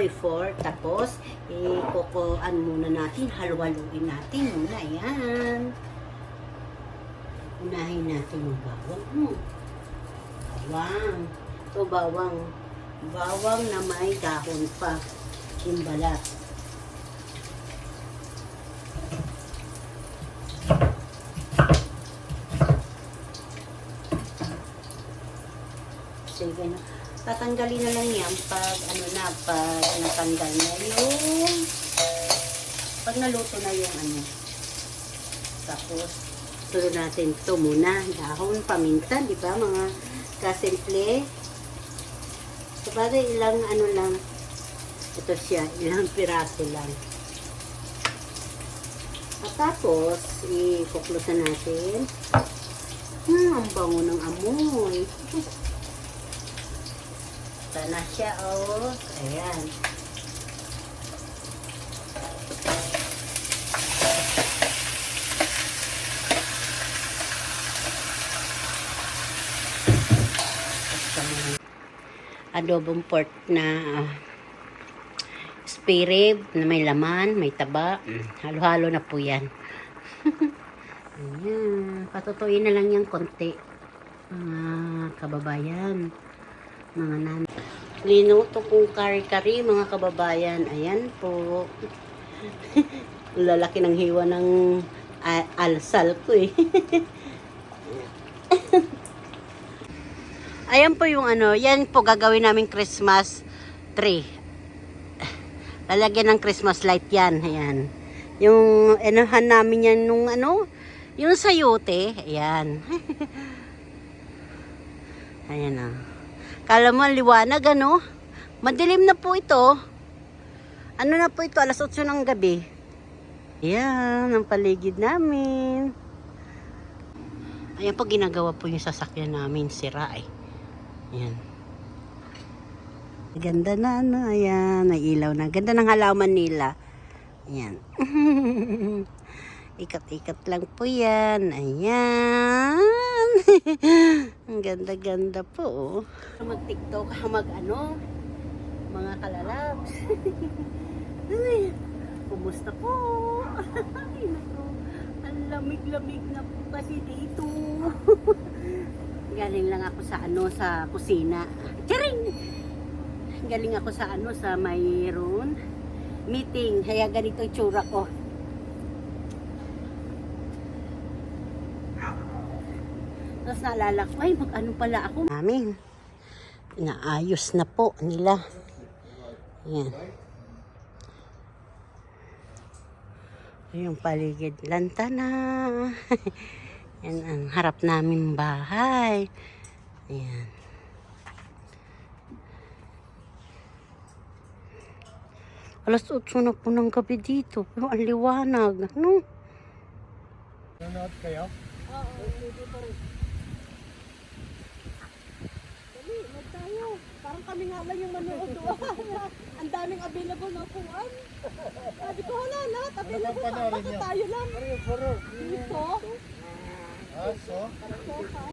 Before, tapos, ikukuan muna natin, halwaluin natin muna, yan. Unahin natin yung bawang mo. Bawang. Ito bawang. Bawang na may dahon pa. Yung Tatanggalin na lang yan pag ano na, pag natanggal na yung pag naluto na yung ano. Tapos, sunod natin ito muna. Dahon, paminta, di ba mga kasimple? So, bale, ilang ano lang. Ito siya, ilang piraso lang. At tapos, ikuklusan natin. Hmm, ang bango ng amoy. Ito na siya, oh. Ayan. Adobong pork na ah, spare na may laman, may taba. Halo-halo na po yan. Ayan. Patutuin na lang yan konti. Mga kababayan. Mga nan. Linuto kong kari-kari mga kababayan. Ayan po. Lalaki ng hiwa ng a- alsal ko eh. Ayan po yung ano, yan po gagawin namin Christmas tree. Lalagyan ng Christmas light yan. Ayan. Yung enahan namin yan nung ano, yung sayote. Ayan. Ayan na. Kala mo liwanag ano? Madilim na po ito. Ano na po ito? Alas 8 ng gabi. Ayan, ang paligid namin. Ayan po ginagawa po yung sasakyan namin. Sira eh. Ayan. Ganda na, no? Ayan, may ilaw na. Ganda ng halaman nila. Ayan. Ikat-ikat lang po yan. Ayan. Ang ganda-ganda po. oh. Mag-tiktok, mag-ano, mga kalalabs. Ay, kumusta po? Ay, naku. Ang lamig-lamig na po kasi dito. Galing lang ako sa ano, sa kusina. Charing! Galing ako sa ano, sa mayroon meeting. Kaya ganito yung tsura ko. Tapos naalala ko, ay, mag-ano pala ako. Amin. Naayos na po nila. Yan. Yung paligid. Lanta na. Yan ang harap namin bahay. Ayan. Alas 8 na po ng gabi dito. Pero ang liwanag. Ano? Nanonood kayo? Dali, kami nga lang yung manood doon. Ang daming available na upuan. Sabi ko, hala, lahat available. Ano panoorin Bakit niyo? tayo lang? Dito? Ah, so?